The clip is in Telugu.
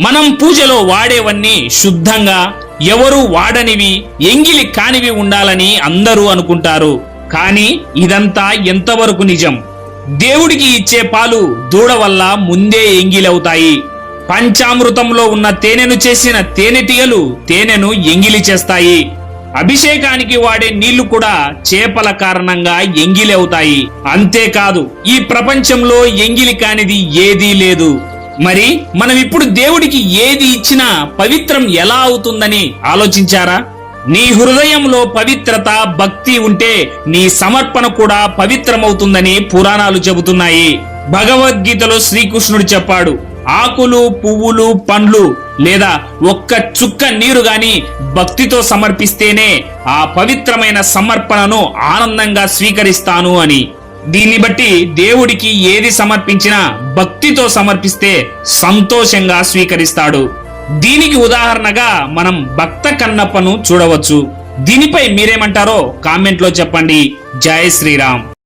మనం పూజలో వాడేవన్నీ శుద్ధంగా ఎవరు వాడనివి ఎంగిలి కానివి ఉండాలని అందరూ అనుకుంటారు. కానీ ఇదంతా ఎంతవరకు నిజం? దేవుడికి ఇచ్చే పాలు దూడ వల్ల ముందే ఎంగిలవుతాయి. పంచామృతంలో ఉన్న తేనెను చేసిన తేనెటీగలు తేనెను ఎంగిలి చేస్తాయి. అభిషేకానికి వాడే నీళ్ళు కూడా చేపల కారణంగా ఎంగిలి అవుతాయి అంతేకాదు ఈ ప్రపంచంలో ఎంగిలి కానిది ఏదీ లేదు. మరి మనం ఇప్పుడు దేవుడికి ఏది ఇచ్చినా పవిత్రం ఎలా అవుతుందని ఆలోచించారా? నీ హృదయంలో పవిత్రత భక్తి ఉంటే నీ సమర్పణ కూడా పవిత్రమవుతుందని పురాణాలు చెబుతున్నాయి. భగవద్గీతలో శ్రీకృష్ణుడు చెప్పాడు ఆకులు పువ్వులు పండ్లు లేదా ఒక్క చుక్క నీరు గాని భక్తితో సమర్పిస్తేనే ఆ పవిత్రమైన సమర్పణను ఆనందంగా స్వీకరిస్తాను అని. దీన్ని బట్టి దేవుడికి ఏది సమర్పించినా భక్తితో సమర్పిస్తే సంతోషంగా స్వీకరిస్తాడు. దీనికి ఉదాహరణగా మనం భక్త కన్నప్పను చూడవచ్చు. దీనిపై మీరేమంటారో కామెంట్లో చెప్పండి. జయ శ్రీరామ్.